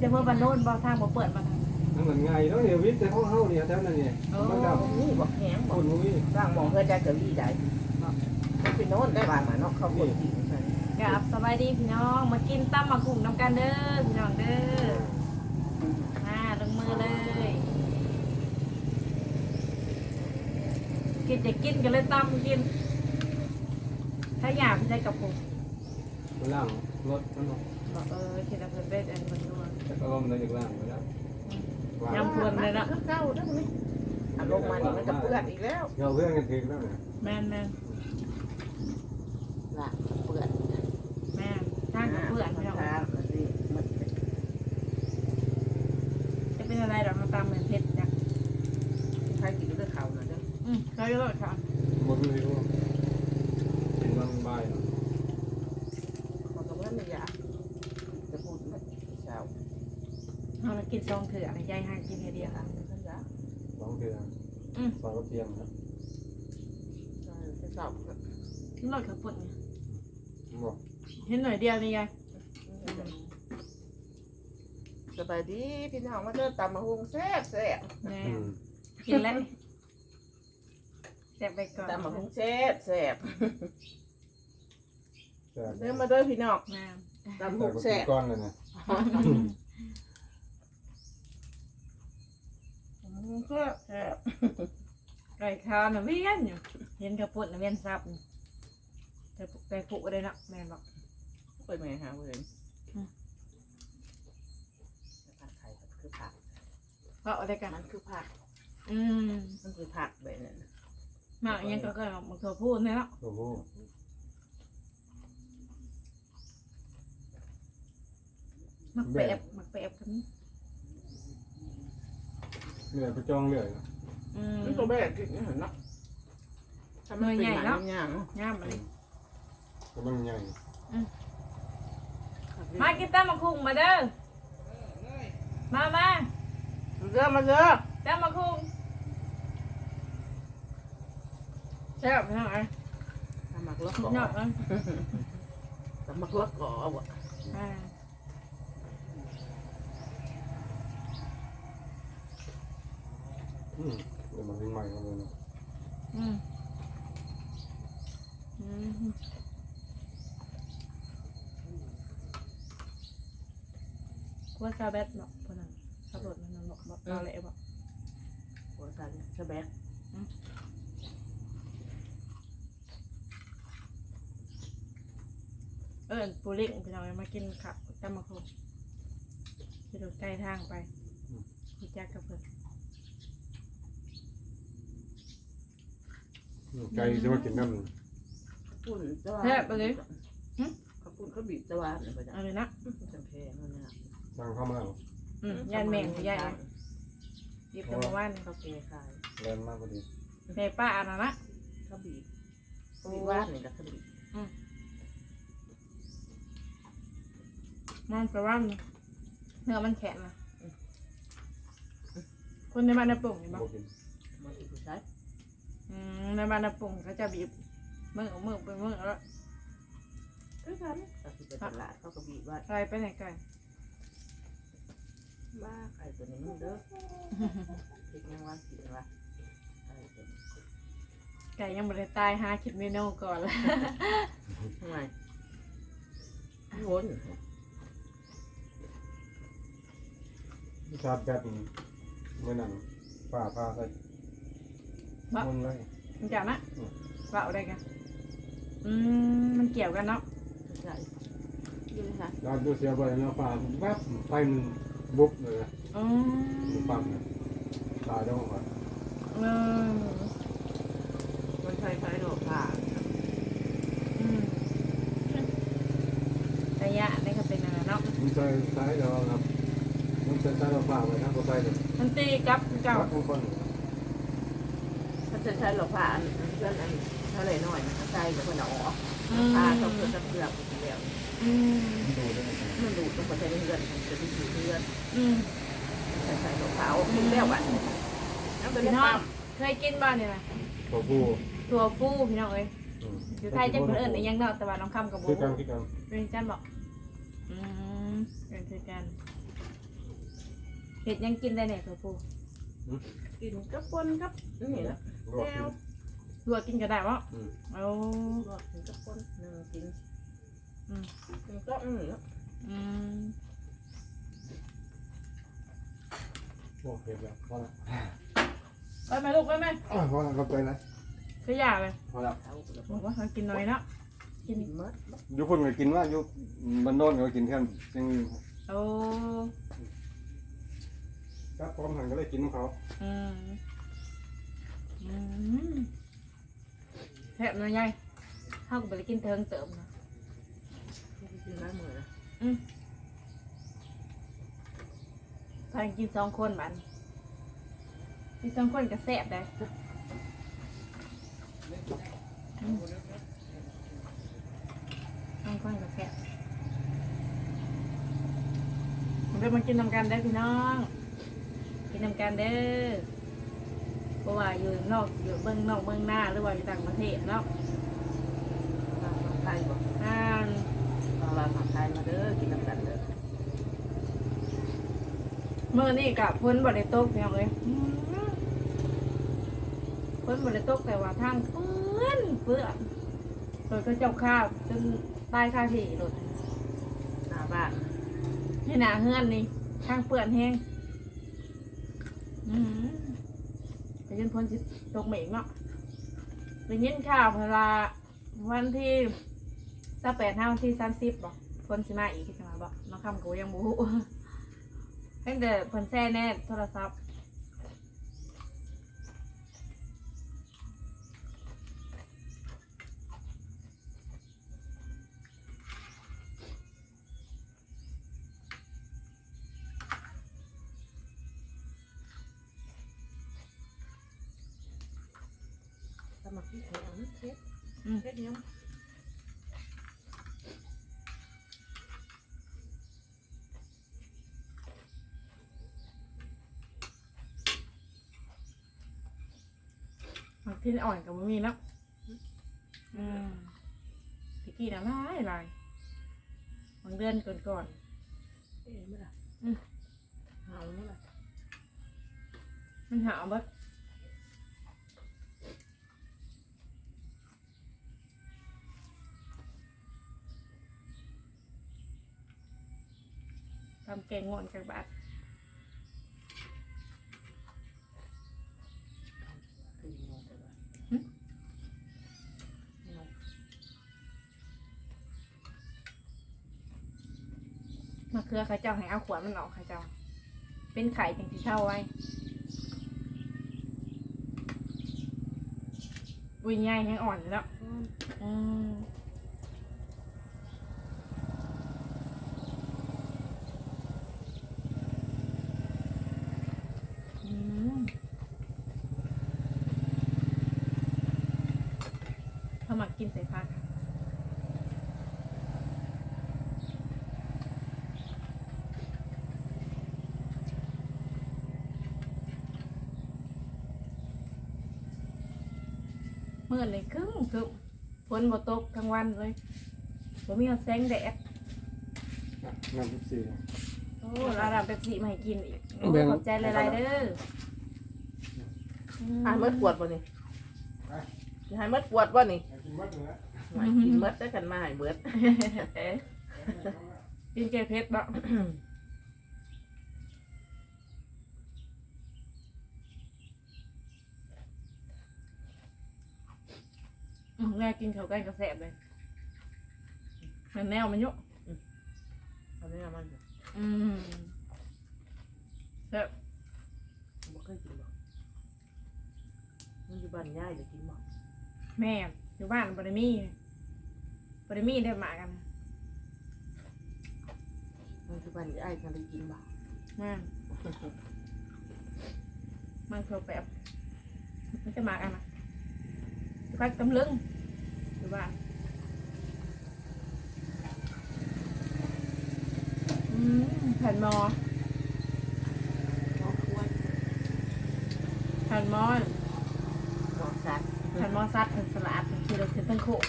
ห้องเพิ่นจะเมื่อบันโน้นบ่ทางบ่เปิดมาทางนั่นมันง่ายเนาะเดี๋ยววิทย์แต่ห้องเฮาเนี่ยแถวนั้นเนี่ยมันก็นี่บอกแห้งบคอกนมุ้ยสร้างหมองเพื่อจะกะลี่ได้มันเป็นโน้นได้บ้านมาเนาะเขาบ่กินใช่กับสบายดีพี่น้องมากินตั้มมาคุ่งน้ำกันเด้อพี่น้องเด้อมาลงมือเลยกินจะกินกันเลยตั้มกิน ถ้าอยากใช้กับผมล่างรถมันบอก เออคิดว่าเพิ่นเป็นอันคนนัวจะก็ลมในจากล่างไปแล้วยำพวนเลยเนาะคือเก่าเด้อนี่อารมณ์มานี่มันจะเปื้อนอีกแล้ว เราเพื่อนกันถึงแล้วเนี่ยแม่นแม่นล่ะเปื้อน แม่นทางกับเพื่อนพี่น้อง ทางสิมัน จะเป็นอะไรดอกมาตามเหมือนเพชรจ้ะ ใครกินด้วยเขาน่ะเด้อ อืมเขาจะรอดค่ะ หมดเลยว่าเป็นบางใบ เขาก็ว่าไม่อยากจะพูดไม่เช้า เอามากิน ซองเถื่อนยายหากินเดียวค่ะท่านอยากสองเดือนสองเตียงนะจะเช้านี่รอดขับปุ่นไงบอกเห็นหน่อยเดียวนี่ไงสบายดีพี่น้องมาเด้อตำมะฮุงแซ่บแซ่บแม่อืมกินแล้วแซ่บไปก่อนตำมะฮุงแซ่บแซ่บแต่เด้อมาเด้อพี่น้องแม่ตำมะฮุงแต่แซ่บก้อนเลยนะ แซ่บแซ่บไก่ข้าวน่ะเวียนอยู่เห็นขับปุ่นน่ะเวียนซับนี่แต่ไก่ผูได้เนาะแม่บอกไปแม่หาเพิ่นผัดไข่คือผักเพราะอะไรกันมันคือผักอืมมันคือผักแบบนั้นหมากอิหยังก็ก็มันเขาพูดเนี่ยเนาะโอ้โหมักแปบมักแปบกัน เหนื่อยไปจองเรื่อยอืม มันตัวแบบกินเห็นเนาะถ้ามันเป็นหนังย่างงามเลยก็มันใหญ่มากินตั้มมาคุงมาเด้อมามาเริ่มมาเด้อตั้มมาคุงแซ่บพี่น้องเอ้ยทำมักละพี่กอน้องเอ้ยทำมักละกอวะอ่าอืมเดี๋ยวมันเป็นใหม่เลยนะ อืมอืมกลัว ซาเบตเนาะพวกนั้นขับรถมันเนาะบอกเราเลยบอกหัวสันสแบกเออปูเล็กพี่น้องเอามากินขับตั้มมาคุงที่รถใกล้ทางไปพี่แจ๊กกับเพื่อนไก่จะมากินน้ำปุ่นตะวันเขาปุ่นเขาบีบตะวันเลยเอาเลยนะจำเพงนั่นนะสั่งเข้ามาอืมยานแมงยายหยิบแต่มาว่านเขาเกขายแรงมากพอดีแม่ป้าอันนั้นนะเขาบีบเขาบีบว่านนี่แหละเขาบีบมันไปว่านเนื้อมันแข็งนะคนในบ้านในปุ่งเห็นปะบอกกินมาอีกผู้ชายอืมในบ้านในปุ่งเขาจะบีบมือมือเป็นมือแล้วคือกันเขาคือไปตลาดเขาก็บีบว่าใครไปไหนไกล บ้าไอ้ตัวนี้มันเด้อพริกยังวันกินวะไอ้ตัวนี้ไก่ยังไม่ได้ตายหาคิดเมนูก่อนละทำไมวนชาร์จแบตเมื่อนั้นฝ่าผ้าใส่มันเลยมันจับนะว่าอะไรกันอืมมันเกี่ยวกันเนาะใช่ยืนค่ะเราดูเสียไปแล้วฝ่าแวบไฟมัน บุบเลยอืมมันปั๊มตายแล้วก่อนเออมันใช้ใช้ดอกผ่าอืมระยะนี่ก็เป็นอะไรเนาะมันใส่ใช้เราครับมันใส่ใช้เราฝ่าไว้ทั้งตัวไปเลยมันตีกับเจ้าทุกคนมันจะใช้ดอกผ่าเพื่อนอันเท่าไหร่หน่อยใส่กับมันออกอืม ผ่าเขาเพื่อนจะเปลือกเดียวอืมดูได้มันดูดต้องมาใช้เพื่อนจะไปอยู่เพื่อน อืมใส่ใส่ดอกขาวกินแล้วอะน้ำเป็นพี่น้องเคยกินบ้านนี่นะตัวผู้ถั่วฟูพี่น้องเอ้ยอืมอยู่ไทยจังเพิ่นเอิ้นยังเนาะแต่ว่าน้องคำกับบ่คือกันคือกันเป็นจันบอกอืมเป็นคือกันเห็ดยังกินได้เนี่ยตัวปูกินกับปนกับนี่ละลวกกินลวกกินก็ได้วะอืมเอาลวกกินกับปนนึ่งกินอืมกินก็นี่ละอืม ลวกเผ็ดแล้วพอละไปไหมลูกไปไหมอะพอละก็ไปละก็อยากเลยพอละเอาไปแล้วบอกว่าเขากินน้อยเนาะกินกินมดอยุคนก็กินว่าอยุมันโดนก็กินแค่ยัง โอ้กับพร้อมหันก็เลยกินของเขาอืมอืมแทบน้อยใหญ่เขาก็ไปกินเทิงเติมนะกินได้หมดนะพา กันกินสองคนบันกินสองคนก็แซ่บได้อืมสองคนก็แซ่บมันก็มากินนำกันได้อพี่น้อง กินนำกันเด้อเพราะว่าอยู่นอกอยู่เบื้องนอกเบื้องหน้าหรือว่าอยู่ต่างประเทศเนาะมาไทยบอกอ่าเอาลามาไทยมาเด้อกินน้ำกันเด้อ เมื่อนี่กับพ้นบริโตกพี่น้องเลยอืมพ้นบริโตกแต่ว่าทางเปื้อนเปื้อนโดยก็เจ้าข้าวจนตายคาที่โดดหนาบ้านให้หนาเฮือนนี่ทางเปื้อนแห้งอืมแต่ยันพ้นสิตกเหม็งเนาะได้ยินข่าวเพลาวันที่สิบแปดห้าวันที่สามสิบบอกพ้นสิมาอีกที่จะมาบอกน้องคำกูยังบฮู ตั้งแต่เพิ่นแซ่แน่โทรศัพท์สมัครที่แข็งเทสอืมเทสยังบาง ที่อ่อนกับมันมีเนาะอืมตะกี้นะหลายหลายบางเดือนก่อนก่อนเอ๊ะไม่ได้อืมหาวไม่ได้ๆมันหาวบัดทำแกงง่วนกับบาท มะเขือข้าเจ้าให้เอาขวดมันออกข้าเจ้า เป็นไข่จังที่เช่าไว้วุ้ยง่ายแห้งอ่อนแล้วอืมอืมเขามากินใส่ผักเมื่อเลยครึ่งครึ่งฝนบ่ตกทั้งวันเลยบ่มีแสงแดดอะน้ำพริกซีโอ้เราดับเป๊ปซี่มาให้กินอีกโอ้แบ่งขอบใจหลายๆเด้อหายมดปวดป่ะนี่ไปหายมดปวดป่ะนี่ให้กินมัดเลยนะหายกินมดได้กันมาหายเบิดกินแกงเพชรบ่ อืมแม่กินข้าวกันกระแสบเลยมันแนวมันอยุอันนี้มัน อืมแซ่บบ่เคยกินบ่มันอยู่บ้านย่ายจะกินบ่แม่อยู่บ้านบริมีบริมีได้หมากันมันอยู่บ้านย่ายกันได้กินบ่มามันเขาแบบมันจะหมากันนะ อยู่บ้านกำลึงอยู่บ้านอืมแผ่นหมอหมอควรแผ่นหมอหมอสัตว์แคันมอซัดเป็นสลัดเป็นขี่รถขึ้นตั้งโคก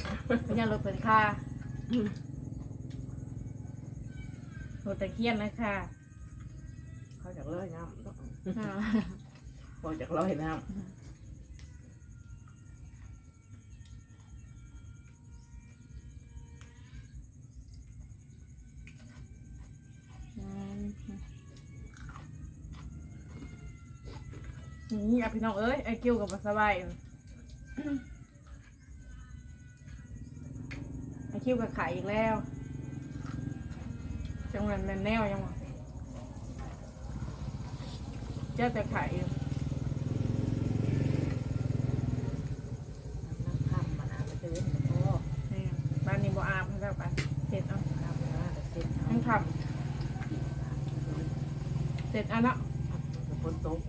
เป็นยังรถเป็นค่าอืมรถตะเคียนนะคะเขาจากร้อยน้ำเนาะอ่าพอจากร้อยน้อื นี่อะพี่น้องเอ้ยไอคิวกับบัสบายไอคิวกับขายอีกแล้ว จังหวัดแมนแนวยังวะเจ้าแต่ขายอยู่ำน้ำข้ามมันอาจจะเว้นแต่พ่อนี่บ้านนี้บ่อาบให้แล้วไปเสร็จเอาข้ามมาแต่เส้นเอาทั้งทำเสร็จเอาเนาะฝนตก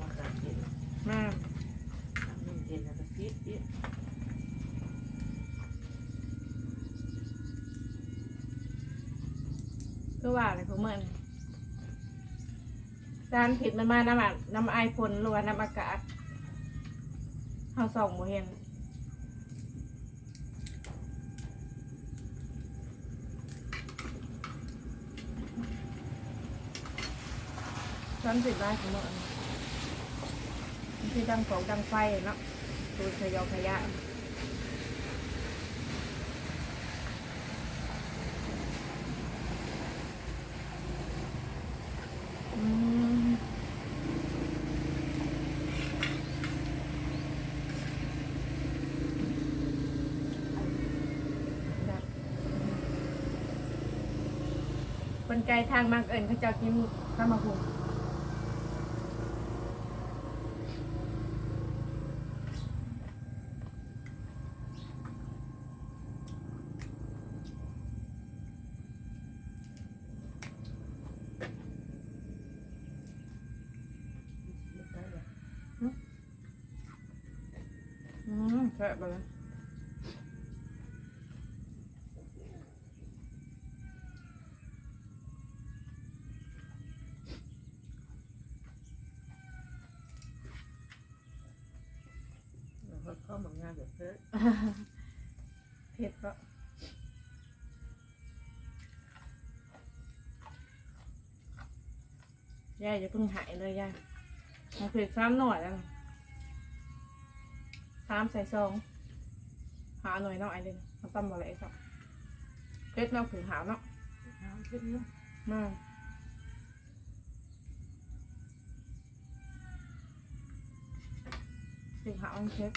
อากาศเย็นมาเย็นแล้วก็ฟิตฟิตคือว่าอะไรของมันสารผิดมันมาน้ำอะน้ำไอายฝนหรือว่าน้ำอากาศเขาส่องบ่เห็นสารผิดได้ของมันมัน คือดังของดังไฟเนาะดูขยอขยะอืมแบบคนไกลทางมากเอิญเขาจะกินข้าวมาหุง อืมแซ่บเลยแล้วก็เข้ามางานแบบเพิ่มเผ็ดก็ยายจะเพิ่งหายเลยยายมันเผ็ดซ้ำหน่อยแล้วนะ สามใส่ซอง หาหน่อยเนาะไอ้เด่นมันตั้มอะไรสักเผ็ดเนาะผือหาวเนาะน้ำขึ้นเนาะมาผือหาวมันเผ็ด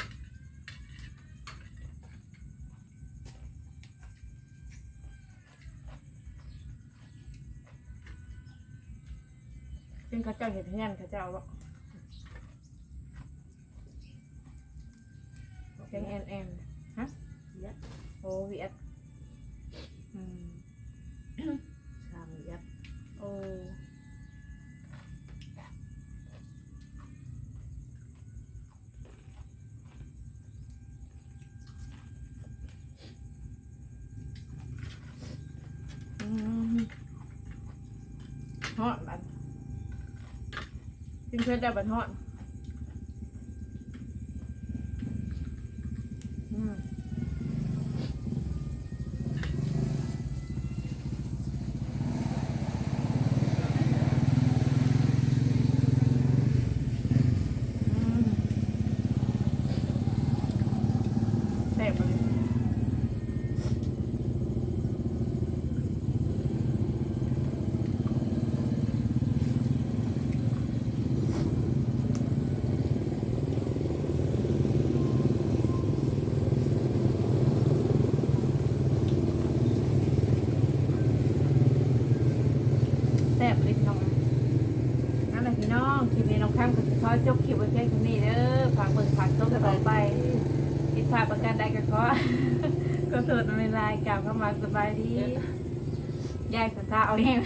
ซึ่งเขาเจ้าเห็ดเฮียนเขาเจ้าบ เสียงแอนแอนฮะยัดโอ้เวียดอืมชามยัดโอ้อืมฮอดบันกินเพื่อนได้บันฮอดอืม อืมแซ่บเลยแซ่บเลยพี่น้อง นั่นแหละพี่น้องคลิปนี้น้องข้ามก็จะขอจบคลิปไว้เพียงเท่านี้เด้อฝากเบิ่งฝากต้มต่อไปผิดพลาดประการใดก็ขอ ก็โทษในรายกล่าวเข้ามาสบายดียายสันตาเอาเอง